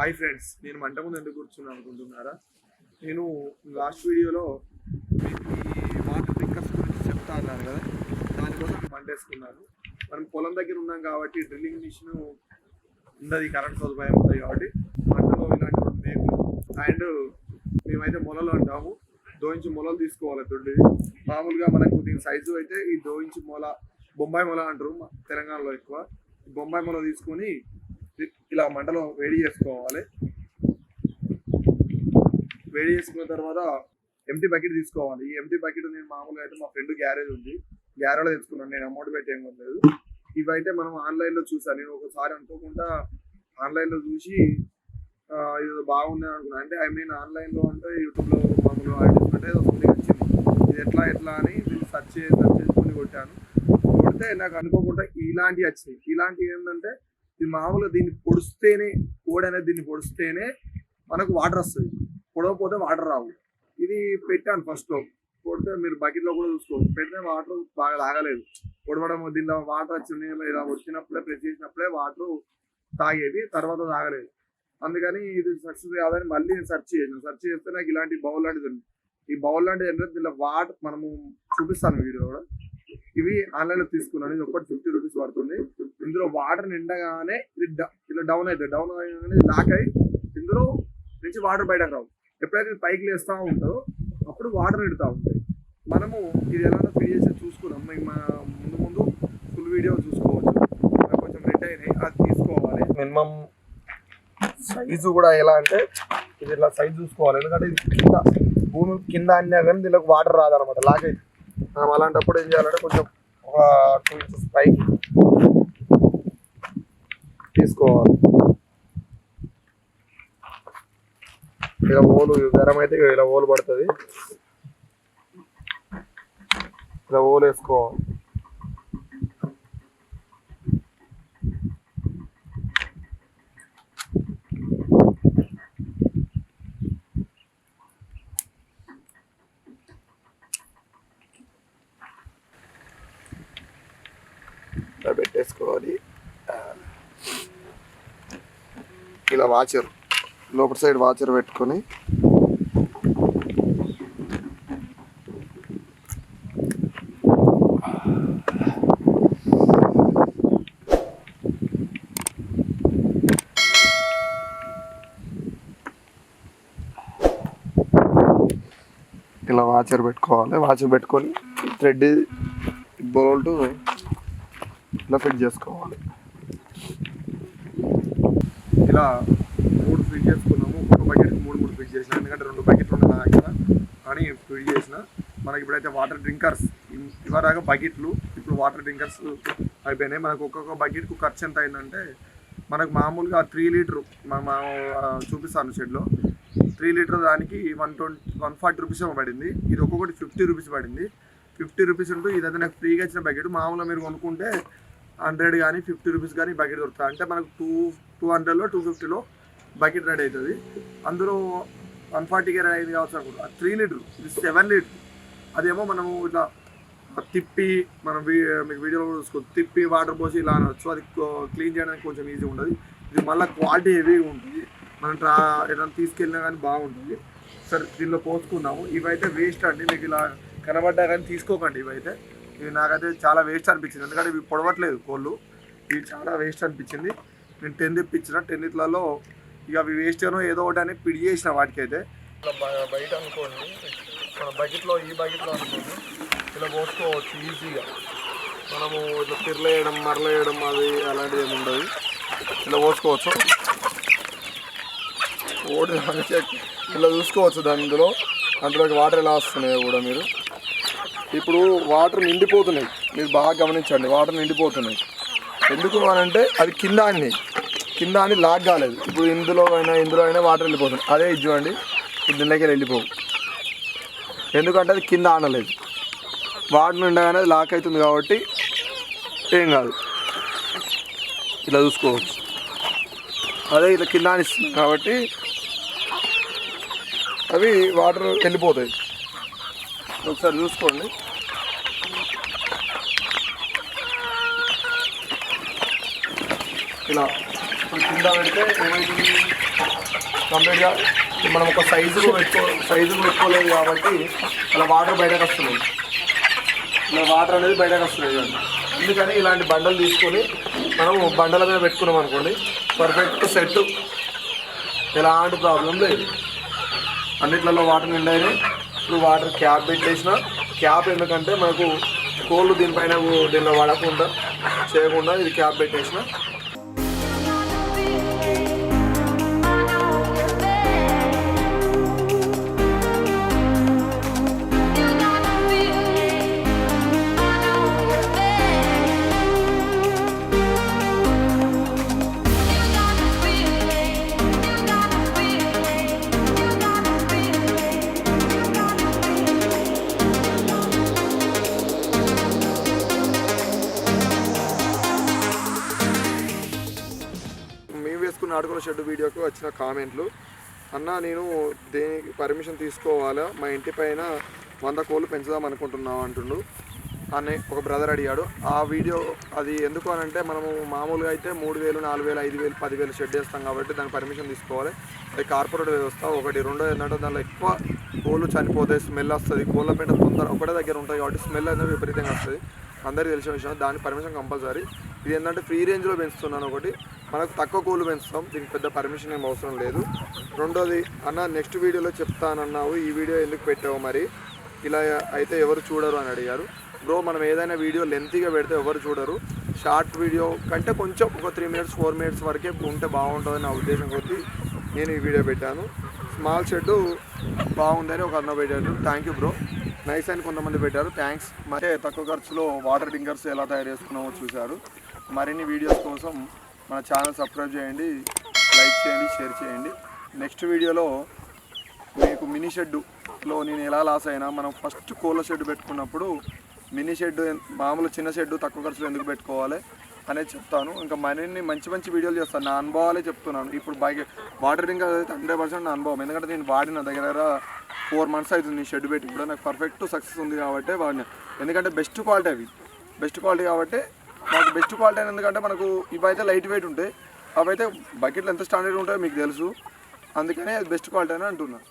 Hi friends నేను మంట ముందు ఎందుకు కూర్చున్నాను అనుకుంటున్నారా? నేను లాస్ట్ వీడియోలో మీకు ఈ వాటర్ డ్రింకర్స్ గురించి చెప్తా అన్నాను కదా దానికోసం నేను మంట వేసుకున్నాను. మనం పొలం దగ్గర ఉన్నాం కాబట్టి డ్రిల్లింగ్ మిషన్ ఉన్నది కరెంట్ సదుపాయం ఉంది కాబట్టి మంటలో ఇలాంటి మేము అండ్ మేమైతే మొలలు అంటాము దోయించి మొలలు తీసుకోవాలి దొడ్డి మామూలుగా మనకు దీని సైజు అయితే ఈ దోయించి మొల బొంబాయి మొల అంటారు తెలంగాణలో ఎక్కువ. బొంబాయి మొల తీసుకొని ఇలా మంటలో వేడి చేసుకోవాలి. వేడి చేసుకున్న తర్వాత ఎంటీ బకెట్ తీసుకోవాలి. ఈ ఎంటీ బకెట్ నేను మామూలుగా అయితే మా ఫ్రెండ్ గ్యారేజ్ ఉంది. గ్యారేజ్లో తెచ్చుకున్నాను. నేను అమౌంట్ పెట్టి ఏం ఇవైతే మనం ఆన్లైన్లో చూసాను నేను ఒకసారి అనుకోకుండా ఆన్లైన్లో చూసి ఇది బాగున్నాయి అనుకున్నాను అంటే ఐ మీన్ ఆన్లైన్లో అంటే యూట్యూబ్లో మామూలు అడ్వర్టైజ్మెంట్ ఏదో సంథింగ్ వచ్చింది. ఇది ఎట్లా ఎట్లా అని సెర్చ్ సెర్చ్ చేసుకొని కొట్టాను. కొడితే నాకు అనుకోకుండా ఇలాంటివి వచ్చినాయి. ఇలాంటివి ఏంటంటే ఇది మామూలుగా దీన్ని పొడిస్తేనే కోడి అనేది దీన్ని పొడిస్తేనే మనకు వాటర్ వస్తుంది. పొడవపోతే వాటర్ రావు. ఇది పెట్టాను ఫస్ట్లో. కొడితే మీరు బకెట్లో కూడా చూసుకోవచ్చు. పెడితే వాటర్ బాగా తాగలేదు. పొడవడం దీనిలో వాటర్ వచ్చింది ఇలా వచ్చినప్పుడే ప్రెస్ చేసినప్పుడే వాటర్ తాగేది తర్వాత తాగలేదు. అందుకని ఇది సక్సెస్ కాదని మళ్ళీ నేను సెర్చ్ చేసాను సెర్చ్ చేస్తే నాకు ఇలాంటి బౌల్ లాంటిది ఉంది. ఈ బౌల్ లాంటిది ఏంటంటే దీనిలో వాటర్ మనము చూపిస్తాను వీడియో కూడా. ఇవి ఆన్లైన్లో తీసుకున్నాను. ఇది ఒకటి ఫిఫ్టీ రూపీస్ పడుతుంది. ఇందులో వాటర్ నిండగానే ఇది ఇలా డౌన్ అవుతుంది. డౌన్ అయ్యగానే లాక్ అయ్యి ఇందులో నుంచి వాటర్ బయటకు రావు. ఎప్పుడైతే ఇది పైకి లేస్తూ ఉంటుందో అప్పుడు వాటర్ నిడుతూ ఉంటాయి మనము ఇది ఎలా ఫిల్ చేసి చూసుకున్నాం మేము ముందు ముందు ఫుల్ వీడియో చూసుకోవచ్చు. కొంచెం రెడ్ అయినాయి. అది తీసుకోవాలి. మినిమం సైజు కూడా ఎలా అంటే ఇది ఇలా సైజ్ చూసుకోవాలి. ఎందుకంటే ఇది కింద భూమి కింద అన్నా కానీ దీనికి వాటర్ రాదనమాట. లాక్ అయితే మనం అలాంటప్పుడు ఏం చేయాలంటే కొంచెం ఒక టూ ఇంచెస్ పైకి తీసుకోవాలి. ఇలా ఓలు గరం అయితే ఇలా ఓలు పడుతుంది. ఇలా ఓలు వేసుకోవాలి. ఇలా పెట్టేసుకోవాలి ఇలా వాచర్ లోపల సైడ్ వాచర్ పెట్టుకొని ఇలా వాచర్ పెట్టుకోవాలి. వాచర్ పెట్టుకొని థ్రెడ్ బోల్ట్ ఇలా ఫిట్ చేసుకోవాలి. ఇలా మూడు ఫిట్ చేసుకున్నాము. ఒక బకెట్ మూడు మూడు ఫిట్ చేసిన ఎందుకంటే రెండు బకెట్లు ఉన్నాయి నా దగ్గర అని ఫిట్ చేసిన. మనకి ఇప్పుడైతే వాటర్ డ్రింకర్స్ ఇవరాగా బకెట్లు ఇప్పుడు వాటర్ డ్రింకర్స్ అయిపోయినాయి. మనకు ఒక్కొక్క బకెట్కు ఖర్చు ఎంత అయిందంటే మనకు మామూలుగా త్రీ లీటర్ మనం చూపిస్తాను షెడ్లో త్రీ లీటర్ దానికి one twenty one forty rupees పడింది. ఇది ఒక్కొక్కటి ఫిఫ్టీ రూపీస్ పడింది. ఫిఫ్టీ రూపీస్ ఉంటూ ఇదైతే నాకు ఫ్రీగా ఇచ్చిన బకెట్ మామూలుగా మీరు కొనుక్కుంటే హండ్రెడ్ కానీ ఫిఫ్టీ రూపీస్ కానీ బకెట్ దొరుకుతుంది అంటే మనకు టూ టూ హండ్రెడ్లో టూ ఫిఫ్టీలో బకెట్ రెడీ అవుతుంది. అందులో వన్ ఫార్టీకి రెడీ అయింది కావచ్చు అనుకుంటా. త్రీ లీటర్ ఇది సెవెన్ లీటర్. అదేమో మనము ఇట్లా తిప్పి మనం మీకు వీడియోలో కూడా తిప్పి వాటర్ పోసి ఇలా అనొచ్చు. అది క్లీన్ చేయడానికి కొంచెం ఈజీ ఉంటుంది. ఇది మళ్ళీ క్వాలిటీ హెవీగా ఉంటుంది. మనం ట్రా ఏదైనా తీసుకెళ్ళినా కానీ బాగుంటుంది. సరే దీనిలో పోసుకున్నాము ఇవైతే వేస్ట్ అండి. మీకు ఇలా కనబడ్డా కానీ తీసుకోకండి ఇవైతే. ఇవి నాకైతే చాలా వేస్ట్ అనిపించింది. ఎందుకంటే ఇవి పొడవట్లేదు కోళ్ళు. ఇవి చాలా వేస్ట్ అనిపించింది. నేను టెన్ తెప్పించిన. టెన్ ఇట్లలో ఇక అవి వేస్ట్ ఏదో ఒకటి అని పిడి చేసిన వాటికైతే. బయట అనుకోండి. మన బకెట్లో ఈ బకెట్లో అనుకోండి. ఇలా పోసుకోవచ్చు ఈజీగా. మనము ఇట్లా తిరలేయడం మరలేయడం అది అలాంటివి ఏమి ఉండదు ఇలా పోసుకోవచ్చు. ఓడి ఇలా చూసుకోవచ్చు దాని ఇందులో. అందులోకి వాటర్ ఎలా వస్తున్నాయో కూడా మీరు. ఇప్పుడు వాటర్ నిండిపోతున్నాయి. మీరు బాగా గమనించండి వాటర్ నిండిపోతున్నాయి. ఎందుకు అని అంటే అది కింద అని కింద అని లాగ్ కాలేదు. ఇప్పుడు ఇందులో అయినా ఇందులో అయినా వాటర్ వెళ్ళిపోతుంది అదే ఇది చూడండి ఇప్పుడు దీనిలోకి వెళ్ళిపోవు. ఎందుకంటే అది కింద ఆనలేదు. వాటర్ నిండగానే అది లాక్ అవుతుంది కాబట్టి ఏం కాదు. ఇలా చూసుకోవచ్చు. అదే ఇలా కింద అనిస్తుంది కాబట్టి అవి వాటర్ వెళ్ళిపోతాయి. ఒకసారి చూసుకోండి. ఇలా ఇప్పుడు కింద పెడితే ఏమైంది కంప్లీట్గా మనం ఒక సైజు పెట్టుకో సైజు పెట్టుకోలేదు కాబట్టి అలా వాటర్ బయటకు వస్తున్నాయి ఇలా వాటర్ అనేది బయటకు వస్తున్నాయి అందుకని ఇలాంటి బండలు తీసుకొని మనం బండల మీద పెట్టుకున్నాం అనుకోండి పర్ఫెక్ట్ సెట్ ఎలాంటి ప్రాబ్లం లేదు. అన్నిట్లలో వాటర్ నిండాయి ఇప్పుడు వాటర్ క్యాప్ పెట్టేసిన క్యాప్ ఎందుకంటే మనకు కోళ్ళు దీనిపైన దీనిలో పడకుండా చేయకుండా ఇది క్యాప్ పెట్టేసిన. మేము షెడ్ వీడియోకి వచ్చిన కామెంట్లు. అన్న నేను దేనికి పర్మిషన్ తీసుకోవాలా? మా ఇంటి పైన వంద కోళ్ళు పెంచుదాం అనుకుంటున్నాం అంటుండు. అని ఒక బ్రదర్ అడిగాడు. ఆ వీడియో అది ఎందుకు అని అంటే మనము మామూలుగా అయితే మూడు వేలు నాలుగు వేలు ఐదు వేలు పదివేలు షెడ్ వేస్తాం కాబట్టి దానికి పర్మిషన్ తీసుకోవాలి. అది కార్పొరేట్ వ్యవస్థ. ఒకటి రెండో ఏంటంటే దానిలో ఎక్కువ కోళ్ళు చనిపోతాయి స్మెల్ వస్తుంది. కోళ్ళ పెంట తొందర ఒకటే దగ్గర ఉంటాయి కాబట్టి స్మెల్ అనేది విపరీతంగా వస్తుంది. అందరికీ తెలిసిన విషయం దాని పర్మిషన్ కంపల్సరీ ఇది ఏంటంటే ఫ్రీ రేంజ్లో పెంచుతున్నాను ఒకటి. మనకు తక్కువ కోళ్ళు పెంచుతాం దీనికి పెద్ద పర్మిషన్ ఏం అవసరం లేదు. రెండోది అన్న నెక్స్ట్ వీడియోలో చెప్తానన్నావు ఈ వీడియో ఎందుకు పెట్టావు మరి? ఇలా అయితే ఎవరు చూడరు అని అడిగారు. బ్రో మనం ఏదైనా వీడియో లెంతీగా పెడితే ఎవరు చూడరు. షార్ట్ వీడియో కంటే కొంచెం ఒక త్రీ మినిట్స్ ఫోర్ మినిట్స్ వరకే ఉంటే బాగుంటుందని నా ఉద్దేశం కొద్ది నేను ఈ వీడియో పెట్టాను. స్మాల్ షెడ్ బాగుందని ఒక అన్న పెట్టాడు. థ్యాంక్ యూ బ్రో నైస్ అని కొంతమంది పెట్టారు. థ్యాంక్స్ మరి తక్కువ ఖర్చులో వాటర్ డింగర్స్ ఎలా తయారు చేసుకున్నామో చూశారు. మరిన్ని వీడియోస్ కోసం మన ఛానల్ సబ్స్క్రైబ్ చేయండి లైక్ చేయండి షేర్ చేయండి. నెక్స్ట్ వీడియోలో మీకు మినీ షెడ్లో నేను ఎలా లాస్ అయినా మనం ఫస్ట్ కోళ్ళ షెడ్ పెట్టుకున్నప్పుడు మినీ షెడ్ మామూలు చిన్న షెడ్ తక్కువ ఖర్చులో ఎందుకు పెట్టుకోవాలి? అనేది చెప్తాను. ఇంకా మరిన్ని మంచి మంచి వీడియోలు చేస్తాను. నా అనుభవాలే చెప్తున్నాను. ఇప్పుడు బైక్ వాటర్ అయితే హండ్రెడ్ పర్సెంట్ నా అనుభవం. ఎందుకంటే నేను వాడిన దగ్గర ఫోర్ మంత్స్ అవుతుంది షెడ్ పెట్టి. కూడా నాకు పర్ఫెక్ట్ సక్సెస్ ఉంది కాబట్టి వాడిన. ఎందుకంటే బెస్ట్ క్వాలిటీ అవి. బెస్ట్ క్వాలిటీ కాబట్టి నాకు బెస్ట్ క్వాలిటీ అని ఎందుకంటే మనకు ఇవైతే లైట్ వెయిట్ ఉంటాయి. అవైతే బకెట్లు ఎంత స్టాండర్డ్ ఉంటాయో మీకు తెలుసు. అందుకనే అది బెస్ట్ క్వాలిటీ అని అంటున్నాను